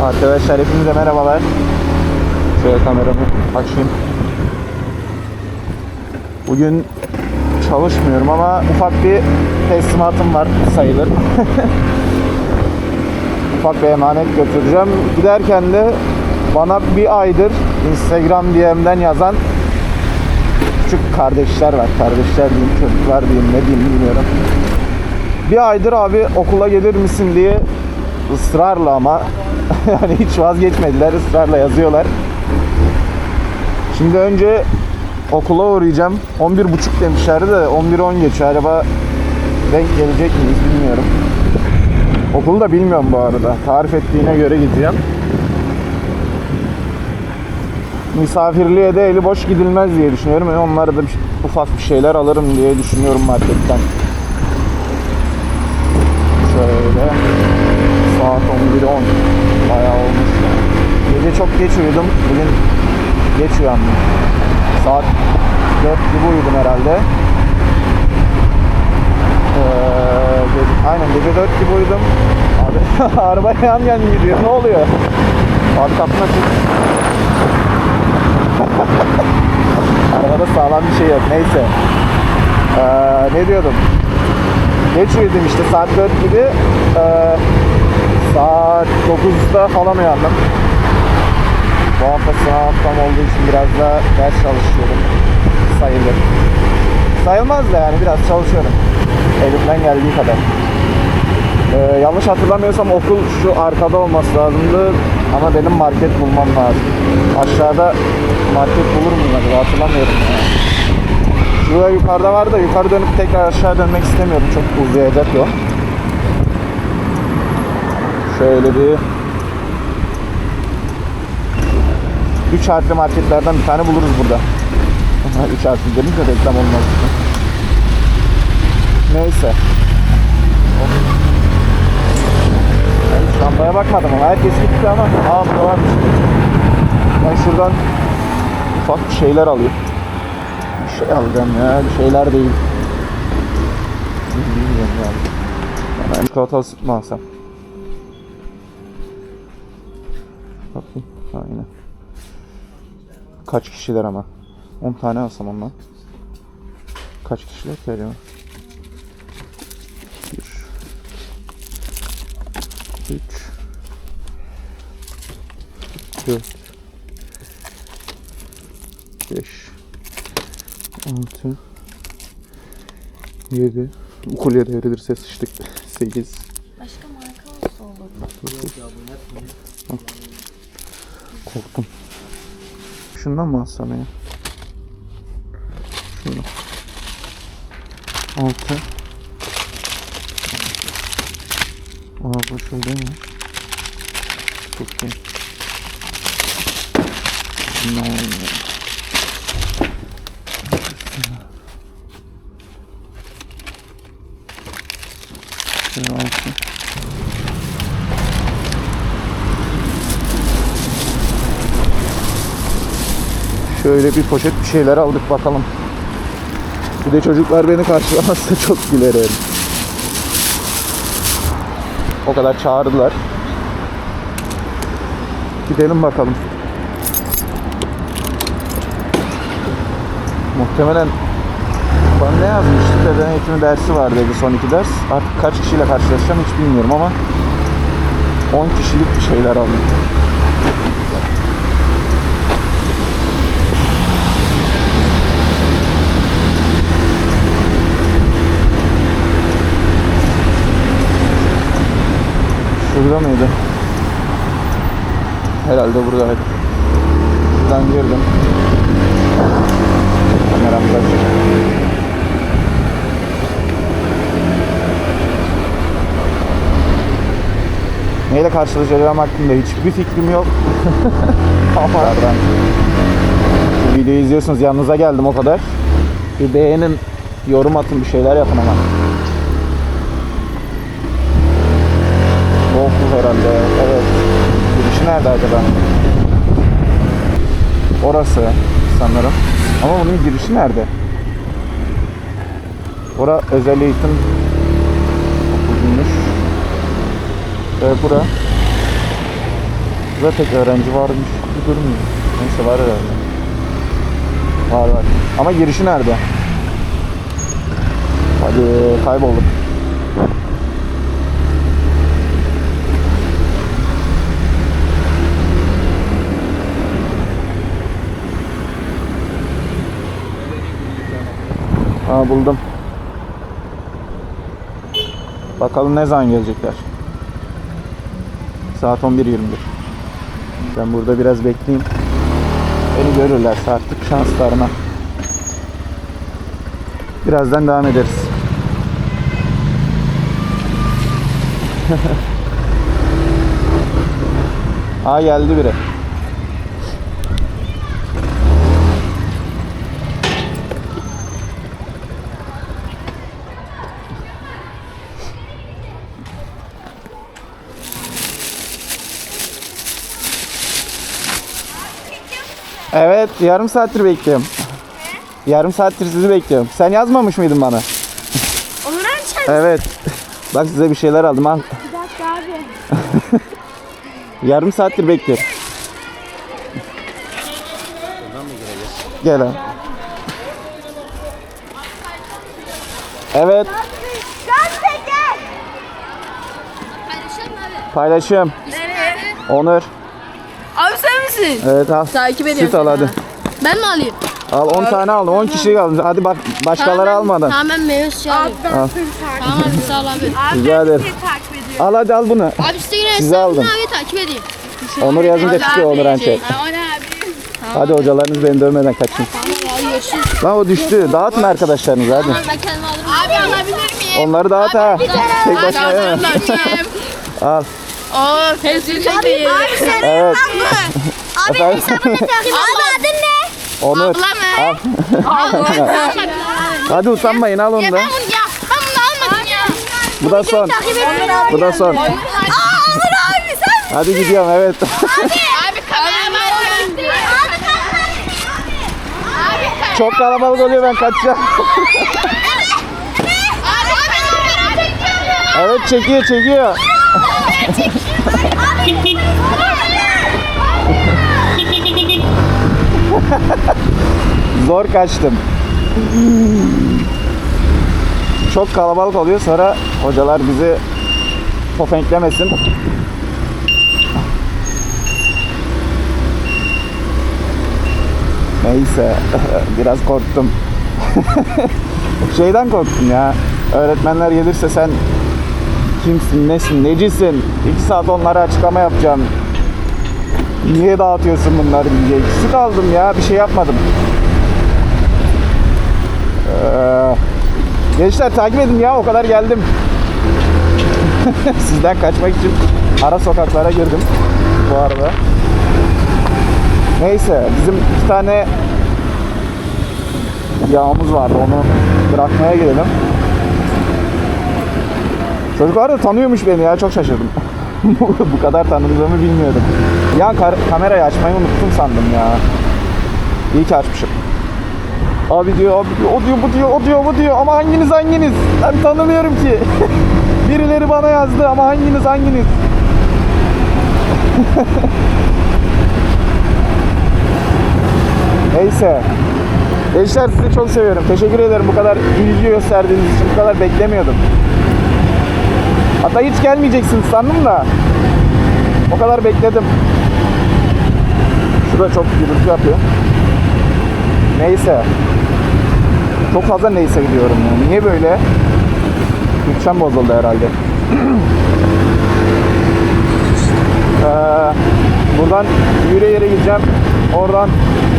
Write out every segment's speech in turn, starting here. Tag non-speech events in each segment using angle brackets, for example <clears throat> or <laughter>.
Arkadaşlar hepinize merhabalar. Şöyle kameramı açayım. Bugün çalışmıyorum ama ufak bir teslimatım var sayılır. <laughs> ufak bir emanet götüreceğim. Giderken de bana bir aydır Instagram DM'den yazan küçük kardeşler var. Kardeşler diyeyim, çocuklar diyeyim, ne diyeyim bilmiyorum. Bir aydır abi okula gelir misin diye ısrarla ama <laughs> yani hiç vazgeçmediler ısrarla yazıyorlar. Şimdi önce okula uğrayacağım. 11.30 demişlerdi de 11.10 geçiyor. Acaba denk gelecek miyiz bilmiyorum. Okulu da bilmiyorum bu arada. Tarif ettiğine göre gideceğim. Misafirliğe de eli boş gidilmez diye düşünüyorum. Yani onlara da bir- ufak bir şeyler alırım diye düşünüyorum marketten. Şöyle saat 11.10 bayağı olmuş. Gece çok geç uyudum. Bugün geç uyandım. Saat 4 gibi uyudum herhalde. Ee, gece- aynen gece 4 gibi uyudum. Abi <laughs> araba yan yan gidiyor. Ne oluyor? Abi kapına çık. Arabada sağlam bir şey yok. Neyse. Ee, ne diyordum? Geç uyudum işte saat 4 gibi. Ee, saat 9'da falan uyandım. Bu hafta sınav haftam olduğu için biraz da ders çalışıyorum. Sayılır. Sayılmaz da yani biraz çalışıyorum. Elimden geldiği kadar. Ee, yanlış hatırlamıyorsam okul şu arkada olması lazımdı. Ama benim market bulmam lazım. Aşağıda market bulur muyum acaba hatırlamıyorum ya. Şurada yukarıda var da yukarı dönüp tekrar aşağı dönmek istemiyorum. Çok uzayacak yol. Şöyle bir 3 harfli marketlerden bir tane buluruz burada. <laughs> 3 harfli dedim de reklam olmaz. Neyse. Ben şambaya bakmadım ama herkes gitti ama aa burada varmış. Ben şuradan ufak bir şeyler alayım. Bir şey alacağım ya, bir şeyler değil. Bilmiyorum yani. Ben çikolatalı süt mü alsam? Bakayım, aynen. Kaç kişiler ama? 10 tane alsam ondan. Kaç kişiler ki? 1 3 4 5 6 7 Ukulye devrilirse sıçtık 8 Başka marka olsa olur. Korktum. Şundan mı alsam ya? Şunu. 6 Aa bu şey değil mi? Çok iyi. Ne. Şöyle bir poşet bir şeyler aldık bakalım. Bir de çocuklar beni karşılamazsa <laughs> çok gülerim. O kadar çağırdılar. Gidelim bakalım. Muhtemelen bana ne yazmıştı? Beden eğitimi dersi var dedi son iki ders. Artık kaç kişiyle karşılaşacağım hiç bilmiyorum ama 10 kişilik bir şeyler aldım. Şurada mıydı? Herhalde buradaydı. Buradan girdim. Neyle karşılaşacağım hakkında hiçbir fikrim yok. <laughs> Ama bu videoyu izliyorsunuz yanınıza geldim o kadar. Bir beğenin, yorum atın bir şeyler yapın ama. Bu okul herhalde. Evet. Girişi nerede acaba? Orası sanırım. Ama bunun girişi nerede? Bura özel eğitim okuluymuş. Ve bura Burada tek öğrenci varmış gibi durmuyor. Neyse var herhalde. Var var. Ama girişi nerede? Hadi kaybolduk. Aa buldum. Bakalım ne zaman gelecekler. Saat 11.21. Ben burada biraz bekleyeyim. Beni görürlerse artık şanslarına. Birazdan devam ederiz. <laughs> Aa geldi biri. Evet, yarım saattir bekliyorum. Yarım saattir sizi bekliyorum. Sen yazmamış mıydın bana? Onur Ançer. Evet. Bak size bir şeyler aldım al. Bir dakika abi. <laughs> Yarım saattir bekliyorum. Gel abi. Evet. Nereye? Onur. Abi sen misin? Evet al. Takip ediyorum. Süt al seni hadi. ha. Ben mi alayım? Al 10 tane aldım. 10 kişilik aldım. Hadi bak başkaları Tamam, almadan. Tamam ben meyve suyu alayım. Al. Tamam abi sağ ol abi. Rica ederim. Al hadi al bunu. Abi Instagram Size aldım. abi takip edeyim. Onur yazınca çıkıyor Onur Ançek. Ha, o ne abi? Hadi hocalarınız beni dövmeden kaçın. Tamam abi görüşürüz. Lan o düştü. Dağıtın arkadaşlarınızı hadi. Tamam ben alırım. Abi alabilir miyim? Onları dağıt ha. Tek başına yeme. Al. Oo tezgah çok iyi. Evet. Abi Efendim? hesabını takip Abi adın ne? Onur. Abla mı? Al. Hadi utanmayın al onu Ya da. ben bunu ya ben bunu almadım ya. Bu da son. Bu da son. Aa Onur abi sen. Hadi gidiyorum evet. Abi kamera var. Abi Çok kalabalık oluyor ben kaçacağım. Abi kamera çekiyorum. Evet çekiyor çekiyor. <laughs> Zor kaçtım. Çok kalabalık oluyor sonra hocalar bizi tofenklemesin. Neyse <laughs> biraz korktum. <laughs> Şeyden korktum ya. Öğretmenler gelirse sen kimsin, nesin, necisin? İki saat onlara açıklama yapacağım. Niye dağıtıyorsun bunları diye. Eksik kaldım ya. Bir şey yapmadım. Ee, gençler takip edin ya. O kadar geldim. <laughs> Sizden kaçmak için ara sokaklara girdim. Bu arada. Neyse. Bizim iki tane yağımız vardı. Onu bırakmaya gidelim. Çocuklar da tanıyormuş beni ya. Çok şaşırdım. Bu kadar tanıdığımı bilmiyordum. Ya kamerayı açmayı unuttum sandım ya. İyi ki açmışım. Abi diyor, abi diyor, o diyor, bu diyor, o diyor, bu diyor. Ama hanginiz hanginiz? Ben tanımıyorum ki. <laughs> Birileri bana yazdı ama hanginiz hanginiz? <laughs> Neyse. Gençler sizi çok seviyorum. Teşekkür ederim bu kadar ilgi gösterdiğiniz için. Bu kadar beklemiyordum. Hatta hiç gelmeyeceksiniz sandım da. O kadar bekledim. Şurada çok gürültü yapıyor. Neyse. Çok fazla neyse gidiyorum yani. Niye böyle? Bütçem bozuldu herhalde. <clears throat> Ee, buradan yürü yere gideceğim. Oradan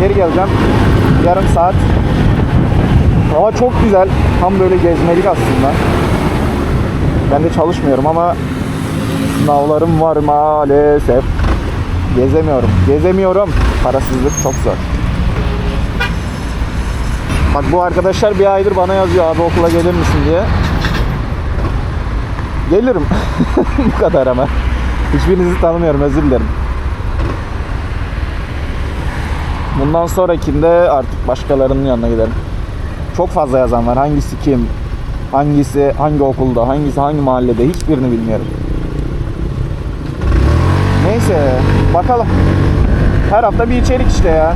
geri geleceğim. Yarım saat. Hava çok güzel. Tam böyle gezmelik aslında. Ben de çalışmıyorum ama sınavlarım var maalesef. Gezemiyorum. Gezemiyorum. Parasızlık çok zor. Bak bu arkadaşlar bir aydır bana yazıyor abi okula gelir misin diye. Gelirim. <laughs> bu kadar ama. Hiçbirinizi tanımıyorum özür dilerim. Bundan sonrakinde artık başkalarının yanına giderim. Çok fazla yazan var. Hangisi kim? Hangisi hangi okulda, hangisi hangi mahallede hiçbirini bilmiyorum. Neyse bakalım. Her hafta bir içerik işte ya.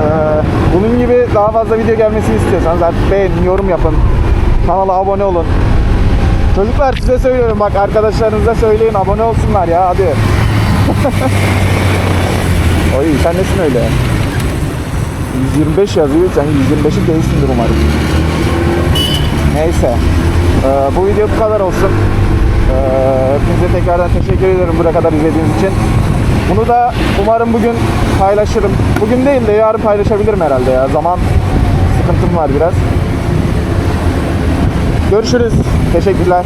Ee, bunun gibi daha fazla video gelmesini istiyorsanız artık beğenin, yorum yapın. Kanala abone olun. Çocuklar size söylüyorum bak arkadaşlarınıza söyleyin abone olsunlar ya hadi. <laughs> Oy sen nesin öyle? 125 yazıyor sen 125'i değilsindir umarım. Neyse. Ee, bu video bu kadar olsun. Ee, hepinize tekrardan teşekkür ederim buraya kadar izlediğiniz için. Bunu da umarım bugün paylaşırım. Bugün değil de yarın paylaşabilirim herhalde ya. Zaman sıkıntım var biraz. Görüşürüz. Teşekkürler.